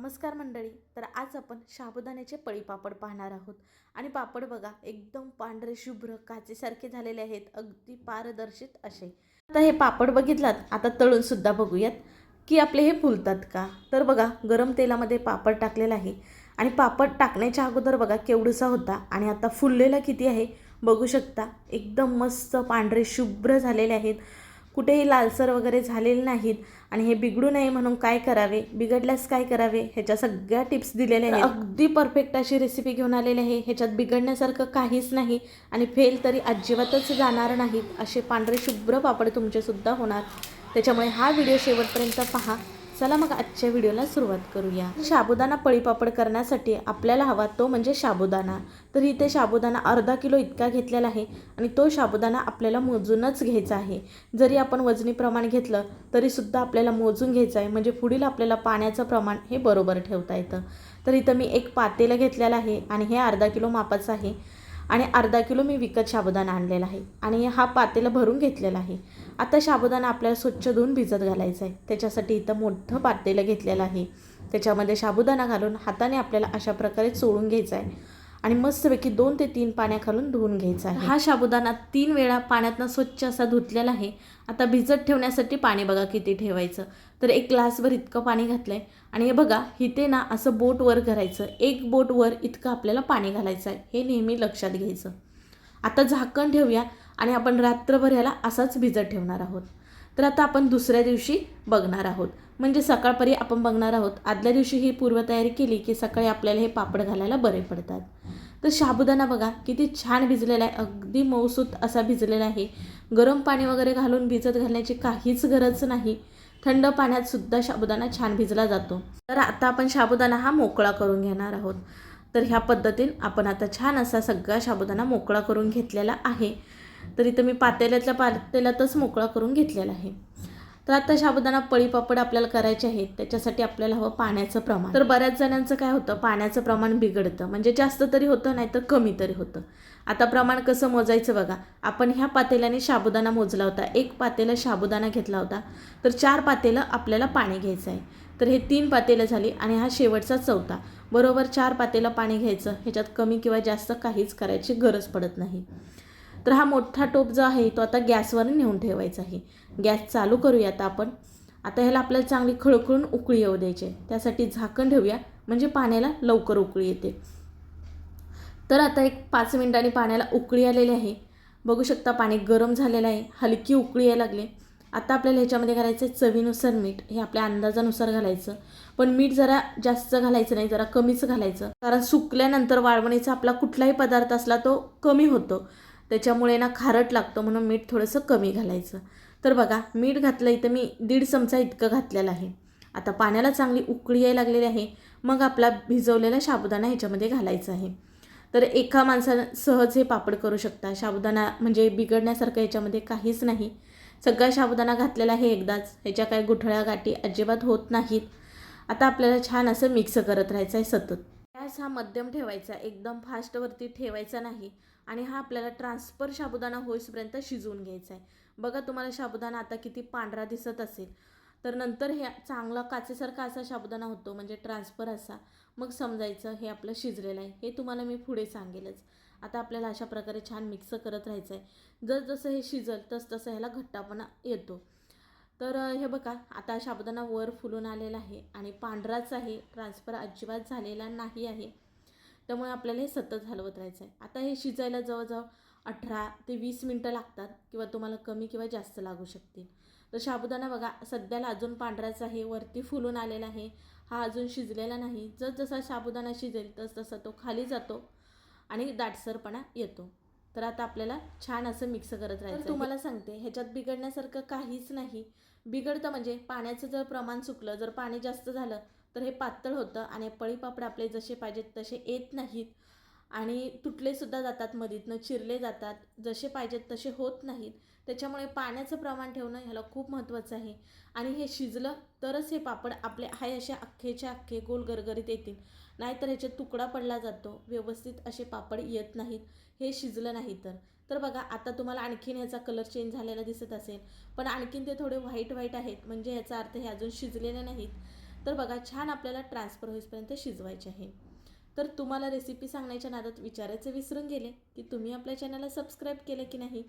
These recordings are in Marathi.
नमस्कार मंडळी तर आज आपण साबुदाण्याचे पळी पापड पाहणार आहोत. आणि पापड बघा एकदम पांढरे शुभ्र काचेसारखे झालेले आहेत अगदी पारदर्शित असे. आता हे पापड बघितलात? आता तळून सुद्धा बघूयात. की आपले हे फुलतात का? तर बघा गरम तेलामध्ये पापड टाकलेला आहे. आणि पापड टाकण्याच्या अगोदर बघा केवढसा होता आणि आता फुललेला किती आहे? बघू शकता. एकदम मस्त पांढरे शुभ्र झालेले आहेत. कुठेही लालसर वगैरे झालेले नाहीत आणि हे बिघडू नये म्हणून काय करावे? बिघडल्यास काय करावे? ह्याच्या सगळ्या टिप्स दिलेल्या आहेत. अगदी परफेक्ट अशी रेसिपी घेऊन आलेली आहे. ह्याच्यात बिघडण्यासारखं काहीच नाही आणि फेल तरी अजिबातच जाणार नाहीत असे पांढरे शुभ्र पापड तुमचेसुद्धा होणार. त्याच्यामुळे हा व्हिडिओ शेवटपर्यंत पहा. चला मग आजच्या व्हिडिओला सुरुवात करूया. साबुदाणा पळीपापड करण्यासाठी आपल्याला हवा तो म्हणजे साबुदाणा तर इथे साबुदाणा अर्धा किलो इतका घेतलेला आहे आणि तो साबुदाणा आपल्याला मोजूनच घ्यायचा आहे. जरी आपण वजनी प्रमाण घेतलं तरीसुद्धा आपल्याला मोजून घ्यायचं आहे. म्हणजे पुढील आपल्याला पाण्याचं प्रमाण हे बरोबर ठेवता येतं. तर इथं मी एक पातेलं घेतलेलं आहे आणि हे अर्धा किलो मापाचं आहे. आणि अर्धा किलो मी विकत साबुदाणा आणलेला आहे. आणि हा पातेला भरून घेतलेला आहे. आता साबुदाणा आपल्याला स्वच्छ धुवून भिजत घालायचा आहे. त्याच्यासाठी इथं मोठं पातेलं घेतलेलं आहे. त्याच्यामध्ये साबुदाणा घालून हाताने आपल्याला अशा प्रकारे चोळून घ्यायचा आहे. आणि मस्तपैकी दोन ते तीन पाण्या घालून धुवून घ्यायचा आहे. हा साबुदाणा तीन वेळा पाण्यातनं स्वच्छ असा धुतलेला आहे. आता भिजत ठेवण्यासाठी पाणी बघा किती ठेवायचं. तर एक ग्लासभर इतकं पाणी घातलं आहे आणि हे बघा इथे ना असं बोट वर करायचं. एक बोट वर इतकं आपल्याला पाणी घालायचं आहे. हे नेहमी लक्षात घ्यायचं. आता झाकण ठेवूया आणि आपण रात्रभर ह्याला असाच भिजत ठेवणार आहोत. तर आता आपण दुसऱ्या दिवशी बघणार आहोत. म्हणजे सकाळपरी आपण बघणार आहोत. आदल्या दिवशी ही पूर्वतयारी केली की सकाळी आपल्याला हे पापड घालायला बरे पडतात. तर साबुदाणा बघा किती छान भिजलेला आहे. अगदी मऊसूत असा भिजलेला आहे. गरम पाणी वगैरे घालून भिजत घालण्याची काहीच गरज नाही. थंड पाण्यात सुद्धा साबुदाणा छान भिजला जातो. तर आता आपण साबुदाणा हा मोकळा करून घेणार आहोत. तर ह्या पद्धतीने आपण आता छान असा सगळा साबुदाणा मोकळा करून घेतलेला आहे. तर इथं मी पातेल्यातल्या पातेल्यातच मोकळा करून घेतलेला आहे. तर आता साबुदाणा पळीपापड आपल्याला करायचे आहेत. त्याच्यासाठी आपल्याला हवं पाण्याचं प्रमाण. तर बऱ्याच जणांचं काय होतं पाण्याचं प्रमाण बिघडतं. म्हणजे जास्त तरी होतं नाही तर कमी तरी होतं. आता प्रमाण कसं मोजायचं बघा. आपण ह्या पातेल्याने साबुदाणा मोजला होता. एक पातेला साबुदाणा घेतला होता. तर चार पातेलं आपल्याला पाणी घ्यायचं आहे. तर हे तीन पातेलं झाली आणि हा शेवटचा चौथा. बरोबर चार पातेलं पाणी घ्यायचं. ह्याच्यात कमी किंवा जास्त काहीच करायची गरज पडत नाही. तर हा मोठा टोप जो आहे तो आता गॅसवर नेऊन ठेवायचा आहे. गॅस चालू करूया आता आपण. आता ह्याला आपल्याला चांगली खळखळून उकळी येऊ द्यायची त्यासाठी झाकण ठेवूया म्हणजे पाण्याला लवकर उकळी येते. तर आता एक पाच मिनिटांनी पाण्याला उकळी आलेली आहे. बघू शकता पाणी गरम झालेलं आहे. हलकी उकळी यायला लागली. आता आपल्याला ह्याच्यामध्ये घालायचं आहे चवीनुसार मीठ. हे आपल्या अंदाजानुसार घालायचं. पण मीठ जरा जास्त घालायचं नाही जरा कमीच घालायचं. कारण सुकल्यानंतर वाळवणीचा आपला कुठलाही पदार्थ असला तो कमी होतो. त्याच्यामुळे ना खारट लागतो म्हणून मीठ थोडंसं कमी घालायचं. तर बघा मीठ घातलं इथं मी दीड चमचा इतकं घातलेलं आहे. आता पाण्याला चांगली उकळी यायला लागलेली आहे. मग आपला भिजवलेला साबुदाणा ह्याच्यामध्ये घालायचा आहे. तर एका माणसानं सहज हे पापड करू शकता. साबुदाणा म्हणजे बिघडण्यासारखं याच्यामध्ये काहीच नाही. सगळा साबुदाणा घातलेला आहे एकदाच. ह्याच्या काही गुठळ्या गाठी अजिबात होत नाहीत. आता आपल्याला छान असं मिक्स करत राहायचं आहे सतत. गॅस हा मध्यम ठेवायचा एकदम फास्टवरती ठेवायचा नाही आणि हा आपल्याला ट्रान्सफर साबुदाणा होईपर्यंत शिजवून घ्यायचा आहे. बघा तुम्हाला साबुदाणा आता किती पांढरा दिसत असेल. तर नंतर हे चांगला काचेसारखा असा साबुदाणा होतो म्हणजे ट्रान्सफर असा. मग समजायचं हे आपलं शिजलेलं आहे. हे तुम्हाला मी पुढे सांगेलच. आता आपल्याला अशा प्रकारे छान मिक्स करत राहायचं आहे. जसजसं हे शिजल तसतसं ह्याला घट्टापणा येतो. तर हे बघा आता साबुदाणा वर फुलून आलेला आहे आणि पांढराच आहे. ट्रान्सफर अजिबात झालेला नाही आहे. त्यामुळे आपल्याला हे सतत हलवत राहायचं आहे आता हे शिजायला जवळजवळ अठरा ते वीस मिनटं लागतात किंवा तुम्हाला कमी किंवा जास्त लागू शकतील. तर साबुदाणा बघा सध्याला अजून पांढराच आहे वरती फुलून आलेला आहे. हा अजून शिजलेला नाही. जसजसा साबुदाणा शिजेल तसतसा तो खाली जातो आणि दाटसरपणा येतो. तर आता आपल्याला छान असं मिक्स करत राहायचं तुम्हाला सांगते ह्याच्यात बिघडण्यासारखं काहीच नाही. बिघडतं म्हणजे पाण्याचं जर प्रमाण चुकलं जर पाणी जास्त झालं तर हे पातळ होतं आणि पळीपापड आपले जसे पाहिजेत तसे येत नाहीत. आणि तुटलेसुद्धा जातात मधीतनं चिरले जातात. जसे पाहिजेत तसे होत नाहीत. त्याच्यामुळे पाण्याचं प्रमाण ठेवणं ह्याला खूप महत्त्वाचं आहे. आणि हे शिजलं तरच हे पापड आपले हाय असे अख्खेच्या अख्खे गोल गरगरीत येतील. नाहीतर ह्याच्यात तुकडा पडला जातो. व्यवस्थित असे पापड येत नाहीत. हे शिजलं नाही तर. तर बघा आता तुम्हाला आणखीन ह्याचा कलर चेंज झालेला दिसत असेल. पण आणखीन ते थोडे व्हाईट व्हाईट आहेत. म्हणजे ह्याचा अर्थ हे अजून शिजलेले नाहीत. तर बघा छान आपल्याला ट्रान्सफर होईपर्यंत शिजवायचे आहे. तर तुम्हाला रेसिपी सांगण्याच्या नादात विचारायचं विसरून गेले की तुम्ही आपल्या चॅनलला सबस्क्राईब केलं की नाही?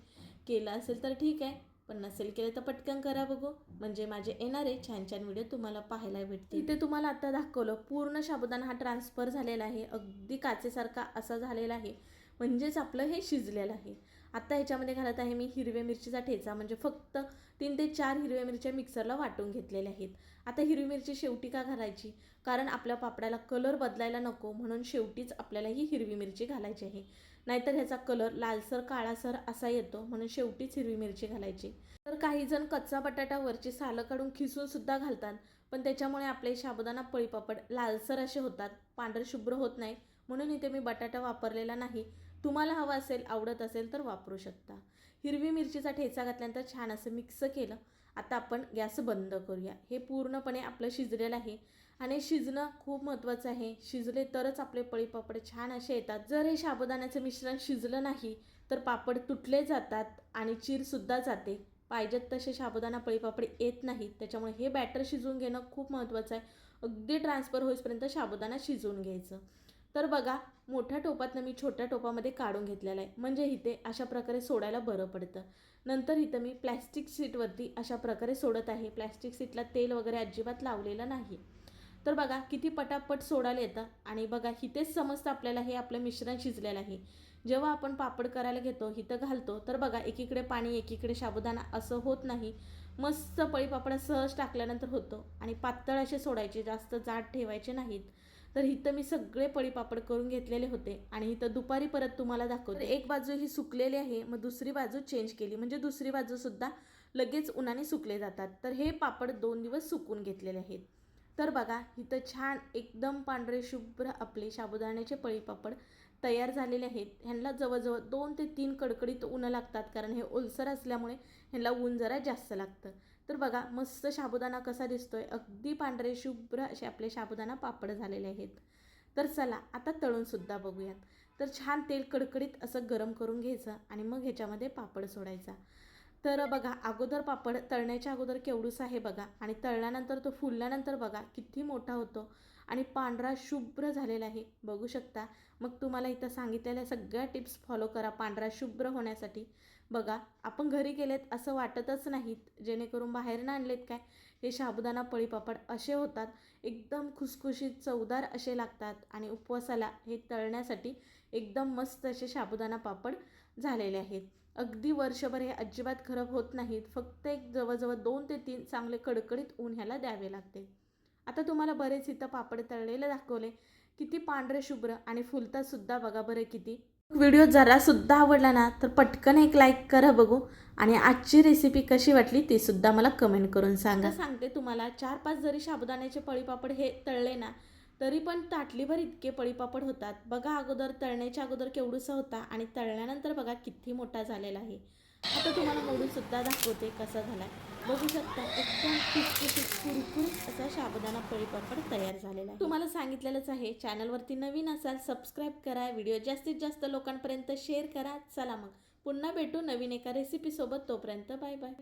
केलं असेल तर ठीक आहे पण नसेल केलं तर पटकन करा बघू. म्हणजे माझे येणारे छान छान व्हिडिओ तुम्हाला पाहायला भेटतील. इथे तुम्हाला आता दाखवलं पूर्ण साबुदाणा हा ट्रान्सफर झालेला आहे. अगदी काचेसारखा असा झालेला आहे. म्हणजेच आपलं हे शिजलेलं आहे. आत्ता ह्याच्यामध्ये घालत आहे मी हिरव्या मिरचीचा ठेचा म्हणजे फक्त तीन ते चार हिरव्या मिरच्या मिक्सरला वाटून घेतलेल्या आहेत. आता हिरवी मिरची शेवटी का घालायची? कारण आपल्या पापडाला कलर बदलायला नको म्हणून शेवटीच आपल्याला ही हिरवी मिरची घालायची आहे. नाहीतर ह्याचा कलर लालसर काळासर असा येतो म्हणून शेवटीच हिरवी मिरची घालायची. तर काही जण कच्चा बटाटा वरची सालं काढून खिसून सुद्धा घालतात पण त्याच्यामुळे आपले साबुदाणा पळीपापड लालसर असे होतात पांढरे शुभ्र होत नाही म्हणून इथे मी बटाटा वापरलेला नाही. तुम्हाला हवा असेल आवडत असेल तर वापरू शकता. हिरवी मिरचीचा ठेचा घातल्यानंतर छान असं मिक्स केलं. आता आपण गॅस बंद करूया. हे पूर्णपणे आपलं शिजलेलं आहे आणि शिजणं खूप महत्त्वाचं आहे. शिजले तरच आपले पळीपापड छान असे येतात. जर हे साबुदाण्याचं मिश्रण शिजलं नाही तर पापड तुटले जातात आणि चीरसुद्धा जाते. पाहिजेत तसे साबुदाणा पळीपापड येत नाहीत त्याच्यामुळे हे बॅटर शिजवून घेणं खूप महत्त्वाचं आहे. अगदी ट्रान्सफर होईपर्यंत साबुदाणा शिजवून घ्यायचं. तर बघा मोठ्या टोपातनं मी छोट्या टोपामध्ये काढून घेतलेलं आहे. म्हणजे इथे अशा प्रकारे सोडायला बरं पडतं. नंतर इथं मी प्लॅस्टिक सीटवरती अशा प्रकारे सोडत आहे. प्लॅस्टिक सीटला तेल वगैरे अजिबात लावलेलं नाही. तर बघा किती पटापट सोडायला येतं. आणि बघा इथेच समजतं आपल्याला हे आपलं मिश्रण शिजलेलं आहे. जेव्हा आपण पापड करायला घेतो इथं घालतो तर बघा एकीकडे पाणी एकीकडे साबुदाणा असं होत नाही. मस्त पळीपापड सहज टाकल्यानंतर होतो. आणि पातळ असे सोडायचे जास्त जाड ठेवायचे नाहीत. तर इथं मी सगळे पळीपापड करून घेतलेले होते. आणि इथं दुपारी परत तुम्हाला दाखवते. एक बाजू ही सुकलेली आहे मग दुसरी बाजू चेंज केली. म्हणजे दुसरी बाजूसुद्धा लगेच उन्हाने सुकले जातात. तर हे पापड दोन दिवस सुकून घेतलेले आहेत. तर बघा इथं छान एकदम पांढरे शुभ्र आपले साबुदाण्याचे पळीपापड तयार झालेले आहेत. ह्यांना जवळजवळ दोन ते तीन कडकडीत ऊन लागतात कारण हे ओलसर असल्यामुळे ह्यांना ऊन जरा जास्त लागतं. तर बघा मस्त साबुदाणा कसा दिसतोय. अगदी पांढरे शुभ्र असे आपले साबुदाणा पापड झालेले आहेत. तर चला आता तळूनसुद्धा बघूयात. तर छान तेल कडकडीत असं गरम करून घ्यायचं आणि मग ह्याच्यामध्ये पापड सोडायचा. तर बघा अगोदर पापड तळण्याच्या अगोदर केवढूसा आहे बघा. आणि तळल्यानंतर तो फुलल्यानंतर बघा किती मोठा होतो. आणि पांढरा शुभ्र झालेला आहे. बघू शकता. मग तुम्हाला इथं सांगितलेल्या सगळ्या टिप्स फॉलो करा पांढरा शुभ्र होण्यासाठी. बघा आपण घरी गेलेत असं वाटतच नाहीत. जेणेकरून बाहेरनं आणलेत काय? हे साबुदाणा पळीपापड असे होतात. एकदम खुसखुशीत चवदार असे लागतात. आणि उपवासाला हे तळण्यासाठी एकदम मस्त असे साबुदाणा पापड झालेले आहेत. अगदी वर्षभर हे अजिबात खराब होत नाहीत. फक्त एक जवळजवळ दोन ते तीन चांगले कडकडीत ऊन ह्याला द्यावे लागते. आता तुम्हाला बरेच इथं पापड तळलेले दाखवले. किती पांढरे शुभ्र आणि फुलतासुद्धा बघा बरं किती. व्हिडिओ जरासुद्धा आवडला ना तर पटकन एक लाईक करा बघू. आणि आजची रेसिपी कशी वाटली ती सुद्धा मला कमेंट करून सांगा. सांगते तुम्हाला चार पाच जरी साबुदाण्याचे पळीपापड हे तळले ना तरी पण ताटलीभर इतके पळीपापड होतात. बघा अगोदर तळण्याच्या अगोदर केवढूसा होता आणि तळल्यानंतर बघा किती मोठा झालेला आहे. आता तुम्हाला मोडूसुद्धा दाखवते कसा झाला बघू शकता एकदम खुसखुशीत कुरकुरीत असा शाबुदाना पळी पापड तयार झालेला आहे. तुम्हाला सांगितलेलंच आहे चॅनलवरती नवीन असाल सबस्क्राईब करा व्हिडिओ जास्तीत जास्त लोकांपर्यंत शेअर करा. चला मग पुन्हा भेटू नवीन एका रेसिपीसोबत तोपर्यंत बाय बाय